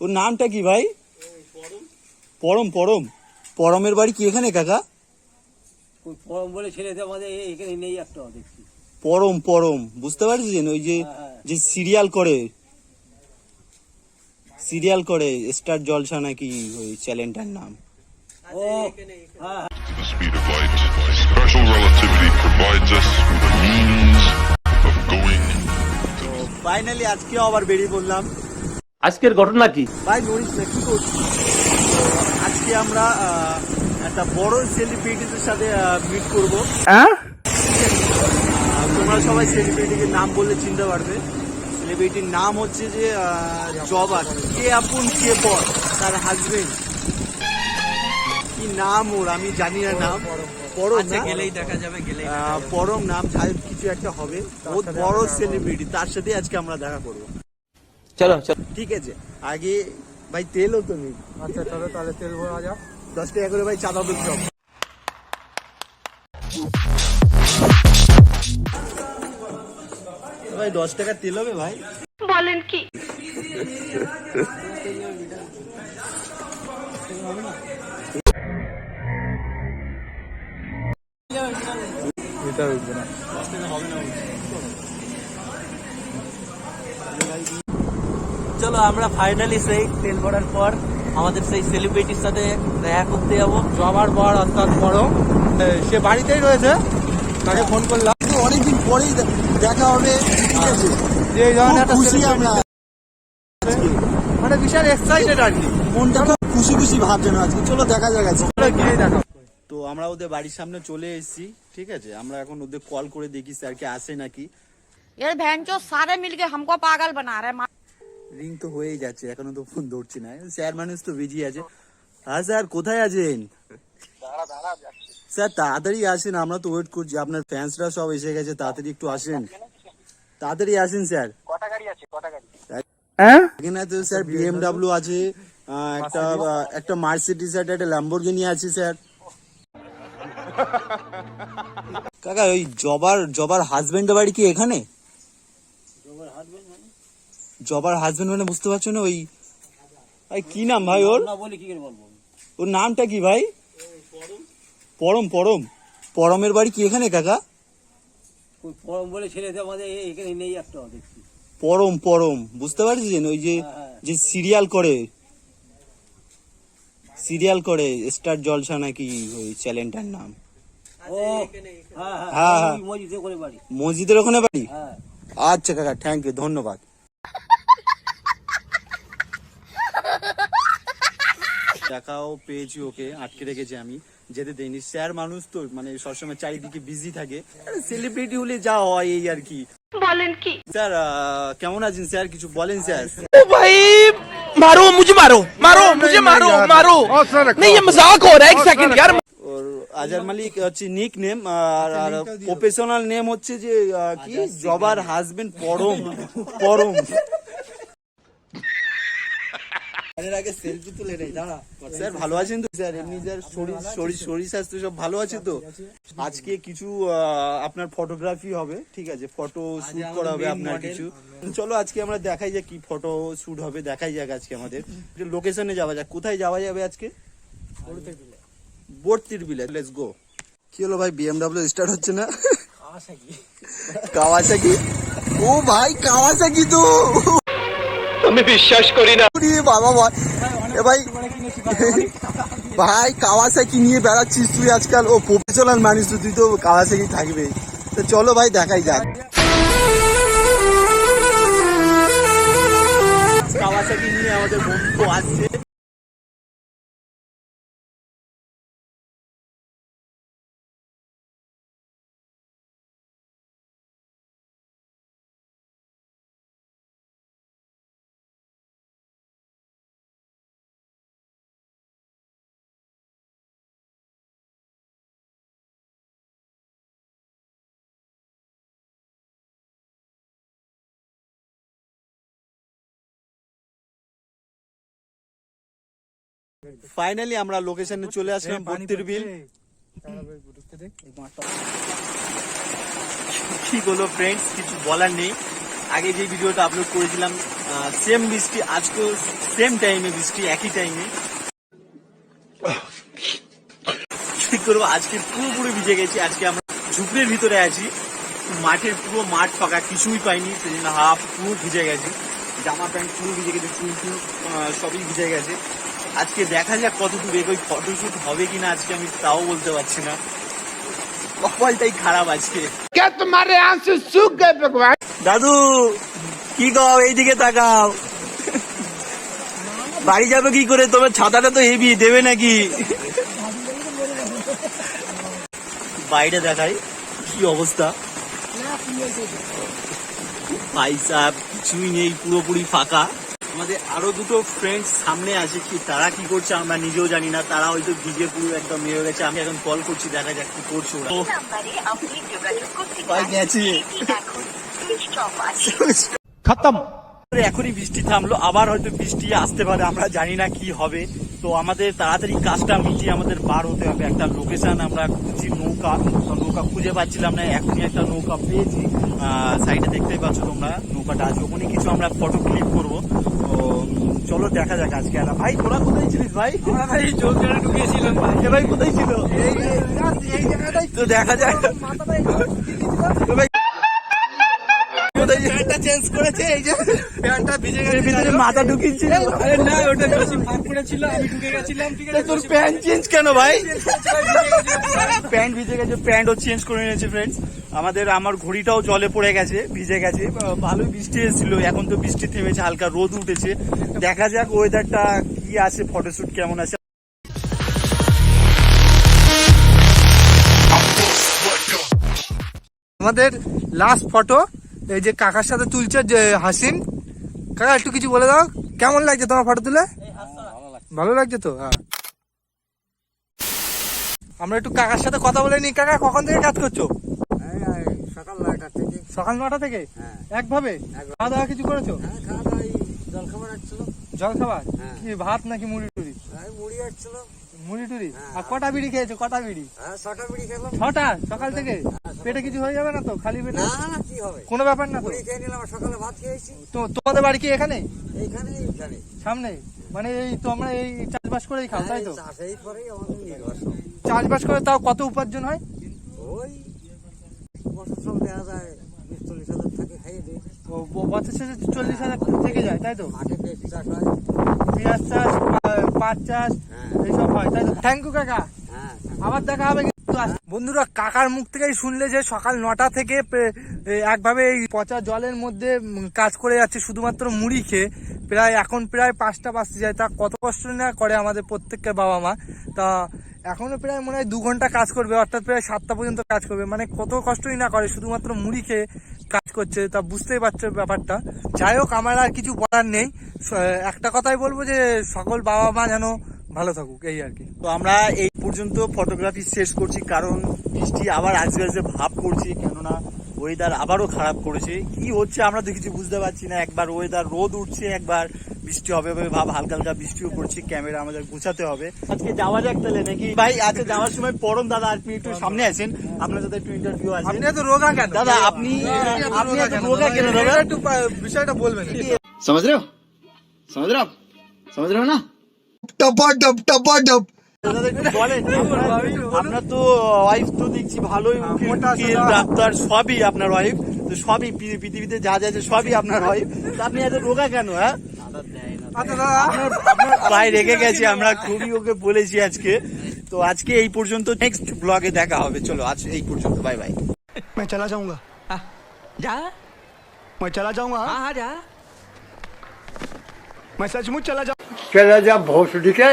ওর নামটা কি ভাই? পরম পরম। পরমের বাড়ি কি এখানে কাকা? ফর্ম বলে আমাদের এখানে নেই একটা দেখছি। পরম পরম। বুঝতে পারছেন ওই যে হ্যাঁ, হ্যাঁ। যে সিরিয়াল করে। সিরিয়াল করে স্টার জলসা নাকি ওই চ্যানেলটার নাম। ও হ্যাঁ the speed of light. Special relativity provides us with a means of going তো ফাইনালি আজকে আবার বেরিয়ে পড়লাম। আজকের ঘটনা কি? ভাই না কি করছিস? তো আজকে আমরা একটা বড় সেলিব্রিটিদের সাথে মিট করব। হ্যাঁ? তোমরা সবাই সেলিব্রিটির নাম বললে চিনতে পারবে। সেলিব্রিটির নাম হচ্ছে যে আহ, জবা কে আপন কে পর? তার হাজবেন্ড কি নাম ওর? আমি জানি না নাম। পরম না? গেলেই দেখা যাবে গেলেই পরম নাম কিছু একটা হবে। বহুত বড় সেলিব্রিটি তার সাথে আজকে আমরা দেখা করব। চলো চলো। ঠিক আছে আগে ভাই তেলও তো নেই আচ্ছা চলো তাহলে তেল ভরা যাক। দশ টাকা করে ভাই চাঁদা দুধ সব ভাই দশ টাকা তেল হবে ভাই। বলেন কি? চলো আমরা ফাইনালি সেই তেল ভরার পর আমাদের সেই সেলিব্রিটির সাথে দেখা করতে যাবো জবার বর অর্থাৎ বড় সে বাড়িতেই রয়েছে তাকে ফোন করলাম কিন্তু অনেকদিন পরেই দে- দেখা হবে ঠিক আছে যে এই ধরনের খুব একটা খুশি celebrity- আমরা আজকে মানে বিশাল এক্সাইটেড আর কি মনটা খুব খুশি খুশি ভাব যেন আজকে চলো দেখা যাক আজকে চলো গিয়ে দেখা তো আমরা ওদের বাড়ির সামনে চলে এসেছি ঠিক আছে আমরা এখন ওদের কল করে দেখি স্যারকে আসে নাকি ये बहन जो सारे मिलके हमको पागल बना रहे हैं রিং তো হয়েই যাচ্ছে এখনও তো ফোন ধরছি না। স্যার মানুষ তো বিজি আছে। হ্যাঁ স্যার কোথায় আছেন? স্যার তাড়াতাড়ি আসেন আমরা তো ওয়েট করছি আপনার ফ্যান্সরা সব এসে গেছে তাড়াতাড়ি একটু আসেন। তাড়াতাড়ি আসেন স্যার। হ্যাঁ? এখানে তো স্যার বিএমডাব্লিউ আছে আহ, একটা একটা মার্সিডিজ আছে একটা ল্যাম্বরগিনি আছে স্যার। কাকা ওই জবার জবার হাজবেন্ডের বাড়ি কি এখানে? জবার হাজবেন্ড মানে বুঝতে পারছ না ওই ভাই কি নাম ভাই ওর? ওর নামটা কি ভাই? পরম পরম। পরমের বাড়ি কি এখানে কাকা? ফর্ম বলে ছেলেতে আমাদের এখানে নেই একটা দেখছি। পরম পরম। বুঝতে পারছেন ওই যে হ্যাঁ। যে সিরিয়াল করে। সিরিয়াল করে স্টার জলসা নাকি ওই চ্যানেলটার নাম। ও হ্যাঁ হ্যাঁ, হ্যাঁ হ্যাঁ। মসজিদের ওখানে বাড়ি। হ্যাঁ। আচ্ছা কাকা থ্যাংক ইউ ধন্যবাদ। টাকাও পেয়েছি ওকে আটকে রেখেছি আমি যেতে দেয়নি স্যার মানুষ তো মানে সবসময় চারিদিকে বিজি থাকে সেলিব্রিটি হলে যা হয় এই আর কি বলেন কি স্যার আহ, কেমন আছেন স্যার কিছু বলেন স্যার ओ भाई मारो मुझे मारो मारो मुझे मारो मारो नहीं ये मजाक हो रहा है एक सेकंड यार ওর আজার মালিক হচ্ছে নিক নেম আর আর প্রফেশনাল নেম হচ্ছে যে আহ, কি জবার হাজবেন্ড পরম পরম আগে সেলফি তুলে নেই দাঁড়া। স্যার ভালো আছেন তো? স্যার এমনি স্যার শরীর শরীর শরীর স্বাস্থ্য সব ভালো আছে তো? আজকে কিছু আপনার ফটোগ্রাফি হবে ঠিক আছে? ফটো শুট করা হবে আপনার কিছু। চলো আজকে আমরা দেখাই যাক কি ফটো শুট হবে দেখাই যাক আজকে আমাদের। লোকেশনে যাওয়া যাক। কোথায় যাওয়া যাবে আজকে? বর্তির বিলে। লেটস গো কি হলো ভাই? বিএমডব্লিউ স্টার্ট হচ্ছে না? কাওয়াসাকি? ও ভাই কাওয়াসাকি তো! আমি বিশ্বাস করি না। বাবা ভাই এ ভাই ভাই কাওয়াসাকি নিয়ে বেড়াচ্ছিস তুই আজকাল? ও প্রফেশনাল মানুষ তুই তো কাওয়াসাকি থাকবে তো চলো ভাই দেখাই যাক। কাওয়াসাকি নিয়ে আমাদের বন্ধু আসছে। ফাইনালি আমরা লোকেশনে চলে আসলাম বত্তির বিল। কি বলো ফ্রেন্ডস কিছু বলার নেই। আগে যে ভিডিওটা আপলোড করেছিলাম সেম বৃষ্টি আজকেও সেম টাইমে বৃষ্টি একই টাইমে কি করব আজকে পুরোপুরি ভিজে গেছি। আজকে আমরা ঝুপড়ির ভিতরে আছি। মাঠের পুরো মাঠ ফাঁকা কিছুই পাইনি। সেই জন্য হাফ পুরো ভিজে গেছে। জামা প্যান্ট পুরো ভিজে গেছে চুল টুল সবই ভিজে গেছে। আজকে দেখা যাক কতটুকু এগোই ফটোশুট হবে কিনা আজকে আমি তাও বলতে পারছি না। কপালটাই খারাপ আজকে। তোমারে আনসার সুখ ভগবান দাদু কি গাও এইদিকে তাকাও। বাড়ি যাবে কি করে? তোমার ছাতাটা তো হেভি দেবে নাকি? বাইরে দেখাই কি অবস্থা? ভাই সাহেব কিছুই নেই পুরোপুরি ফাঁকা। আমাদের আরও দুটো ফ্রেন্ড সামনে আছে কি তারা কি করছে আমরা নিজেও জানি না তারা হয়তো ভিজে পুরো একদম মেয়ে হয়ে গেছে আমি এখন কল করছি দেখা যাক কি করছ ওরা। তো এখনই বৃষ্টি থামলো আবার হয়তো বৃষ্টি আসতে পারে আমরা জানি না কি হবে। তো আমাদের তাড়াতাড়ি কাজটা মিটিয়ে আমাদের পার হতে হবে। একটা লোকেশন আমরা খুঁজছি নৌকা তো নৌকা খুঁজে পাচ্ছিলাম না এখনই একটা নৌকা পেয়েছি। সাইডে দেখতেই পাচ্ছ তোমরা নৌকাটা আছে। ওখানে কিছু আমরা ফটো ক্লিক করব। তো চলো দেখা যাক আজকে আর। ভাই তোরা কোথায় ছিলিস ভাই? ভাই জল জলে ঢুকিয়েছিলাম ভাই। সে ভাই কোথায় ছিল? এই তো দেখা যায় প্যান্টটা চেঞ্জ করেছে এই যে প্যান্টটা ভিজে গেছে ভিতরে মাথা ঢুকিয়েছিল। আরে না ওটা বেশি ফাঁক পড়েছিল আমি ঢুকে গেছিলাম ঠিক আছে তোর প্যান্ট চেঞ্জ কেন ভাই? প্যান্ট ভিজে গেছে প্যান্টও চেঞ্জ করে নিয়েছে ফ্রেন্ডস আমাদের আমার ঘড়িটাও জলে পড়ে গেছে ভিজে গেছে। ভালোই বৃষ্টি এসেছিল এখন তো বৃষ্টি থেমেছে হালকা রোদ উঠেছে। দেখা যাক ওয়েদারটা কি আছে ফটোশুট কেমন আছে। আমাদের লাস্ট ফটো এই যে কাকার সাথে তুলছে যে হাসিন কাকা একটু কিছু বলে দাও। কেমন লাগছে তোমার ফটো তুলে? ভালো লাগছে তো? হ্যাঁ। আমরা একটু কাকার সাথে কথা বলে নি কাকা কখন থেকে কাজ করছ? সকাল নয়টা থেকে? সকাল নটা থেকে একভাবে। খাওয়া দাওয়া কিছু করেছ? হ্যাঁ খাওয়া দাওয়া এই জল খাবার আসছিল জল খাবার হ্যাঁ। কি ভাত নাকি মুড়ি টুড়ি? মুড়ি আসছিল মুড়ি টুড়ি? হ্যাঁ। আর কটা বিড়ি খেয়েছো? কটা বিড়ি? আর ছটা বিড়ি খেলাম। ছটা? সকাল থেকে? পেটে কিছু হয়ে যাবে না তো? খালি পেটে? না না কি হবে? কোনো ব্যাপার না তো। মুড়ি খেয়ে নিলাম সকালে ভাত খেয়েছি। তো তোমাদের বাড়ি কি এখানে? এইখানে এইখানে। সামনে? মানে এই তোমরা এই চাষবাস করেই খাও তাই তো? চাষেই আমাদের নির্ভর চাষবাস করে তাও কত উপার্জন হয়? ওই বছর সব দেওয়া যায়। চল্লিশ হাজার থাকে খাইয়ে দিই। ও বছর শেষে চল্লিশ হাজার থেকে যায় তাই তো? মাঠে বেশ চাষ হয়। পেঁয়াজ চাষ পাট চাষ হ্যাঁ। এইসব হয় তাই তো? থ্যাংক ইউ কাকা। হ্যাঁ আবার দেখা হবে কিন্তু বন্ধুরা কাকার মুখ থেকেই শুনলে যে সকাল নটা থেকে একভাবে এই পচা জলের মধ্যে কাজ করে যাচ্ছে শুধুমাত্র মুড়ি খেয়ে। প্রায় এখন প্রায় পাঁচটা বাজতে যায়। তা কত কষ্ট না করে আমাদের প্রত্যেককে বাবা মা? তা এখনও প্রায় মনে হয় দু ঘণ্টা কাজ করবে, অর্থাৎ প্রায় সাতটা পর্যন্ত কাজ করবে। মানে কত কষ্টই না করে, শুধুমাত্র মুড়ি খেয়ে কাজ করছে, তা বুঝতেই পারছ ব্যাপারটা। যাই হোক, আমার আর কিছু বলার নেই। একটা কথাই বলব যে, সকল বাবা মা যেন ভালো থাকুক, এই আর কি। তো আমরা এই পর্যন্ত ফটোগ্রাফি শেষ করছি, কারণ বৃষ্টি আবার আসবে আসবে ভাব করছি, কেননা ওয়েদার আবারও খারাপ করেছে। কি হচ্ছে আমরা তো কিছু বুঝতে পারছি না, একবার ওয়েদার রোদ উঠছে একবার বৃষ্টি হবে ভাব হালকা হালকা বৃষ্টিও পড়ছে ক্যামেরা আমাদের গুছাতে হবে। আজকে যাওয়া যাক তাহলে নাকি? ভাই আজকে যাওয়ার সময় পরম দাদা আপনি একটু সামনে আছেন। আপনার সাথে একটু ইন্টারভিউ আছে। আপনি তো রোগা কেন? দাদা আপনি আপনি রোগা কেন? একটু বিষয়টা বলবেন সমাজ রে সমাজ রে সমাজ রে না টপা টপ টপা আপনার তো ওয়াইফ তো দেখছি ভালোই হ্যাঁ, ডাক্তার সবই আপনার ওয়াইফ তো সবই পৃ- পৃথিবীতে যা যা আছে সবই আপনার ওয়াইফ তো আপনি এত রোগা কেন হ্যাঁ আচ্ছা দাদা আপনার আপনার ভাই রেগে গেছে আমরা খুবই ওকে বলেছি আজকে তো আজকে এই পর্যন্ত নেক্সট ব্লগে দেখা হবে চলো আজ এই পর্যন্ত বাই বাই मैं चला जाऊंगा যা मैं चला जाऊंगा हाँ? যা मैं सचमुच चला जाऊंगा চলে যা ভোসডিকে